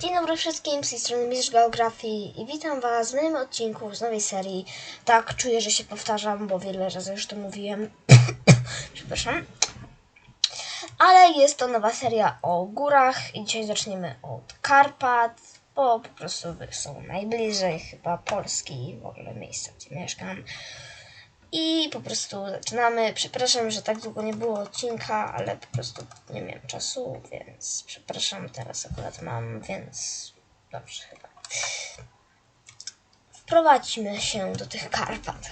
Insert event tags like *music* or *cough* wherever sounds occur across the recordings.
Dzień dobry wszystkim, z tej strony Mistrz Geografii i witam Was w nowym odcinku z nowej serii. Tak, czuję, że się powtarzam, bo wiele razy już to mówiłem. *coughs* Przepraszam. Ale jest to nowa seria o górach i dzisiaj zaczniemy od Karpat, bo po prostu są najbliżej chyba Polski w ogóle miejsca, gdzie mieszkam. I po prostu zaczynamy. Przepraszam, że tak długo nie było odcinka, ale po prostu nie miałem czasu, więc przepraszam, teraz akurat mam, więc dobrze chyba. Wprowadźmy się do tych Karpat.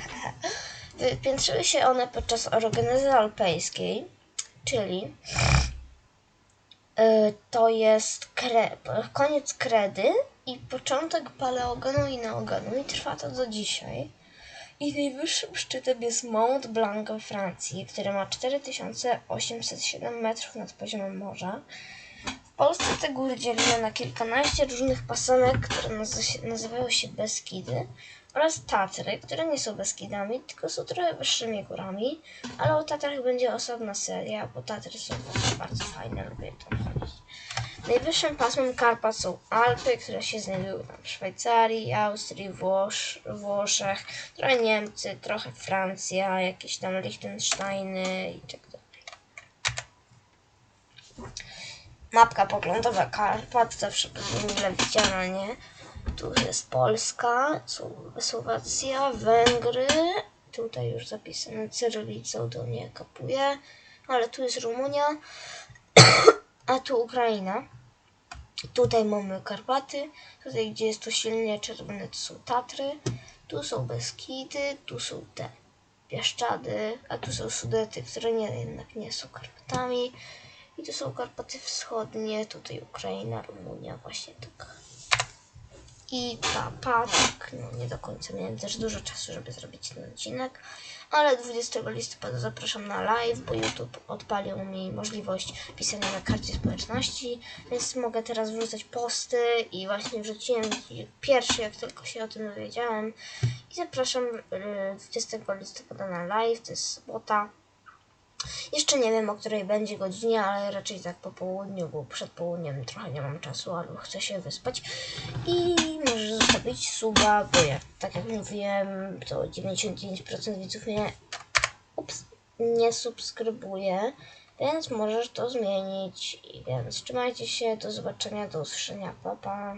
*laughs* Wypiętrzyły się one podczas orogenezy alpejskiej, czyli y, to jest kre, koniec kredy i początek paleogenu i neogenu i trwa to do dzisiaj. I najwyższym szczytem jest Mont Blanc we Francji, który ma 4807 metrów nad poziomem morza. W Polsce te góry dzielimy na kilkanaście różnych pasemek, które nazy- nazywają się Beskidy oraz Tatry, które nie są Beskidami, tylko są trochę wyższymi górami, ale o Tatrach będzie osobna seria, bo Tatry są bardzo fajne, lubię tam chodzić. Najwyższym pasmem Karpat są Alpy, które się znajdują tam w Szwajcarii, Austrii, Włosz, Włoszech, trochę Niemcy, trochę Francja, jakieś tam Liechtensteiny i tak dalej. Mapka poglądowa Karpat, zawsze mile widziana, nie? Tu jest Polska, Sł- Słowacja, Węgry, tutaj już zapisane cyrylicą, to nie kapuję, ale tu jest Rumunia, *coughs* a tu Ukraina. Tutaj mamy Karpaty, tutaj gdzie jest to silnie czerwone to są Tatry, tu są Beskidy, tu są te Bieszczady, a tu są Sudety, które nie, jednak nie są Karpatami. I tu są Karpaty Wschodnie, tutaj Ukraina, Rumunia, właśnie tak. I papa, tak, no nie do końca miałem też dużo czasu, żeby zrobić ten odcinek, ale 20 listopada zapraszam na live, bo YouTube odpalił mi możliwość pisania na karcie społeczności, więc mogę teraz wrzucać posty i właśnie wrzuciłem pierwszy, jak tylko się o tym dowiedziałem. I zapraszam y, 20 listopada na live, to jest sobota. Jeszcze nie wiem, o której będzie godzinie, ale raczej tak po południu, bo przed południem trochę nie mam czasu, albo chcę się wyspać. I możesz zostawić suba, bo jak, tak jak mówiłem, to 99% widzów mnie ups, nie subskrybuje, więc możesz to zmienić. Więc trzymajcie się, do zobaczenia, do usłyszenia, pa pa.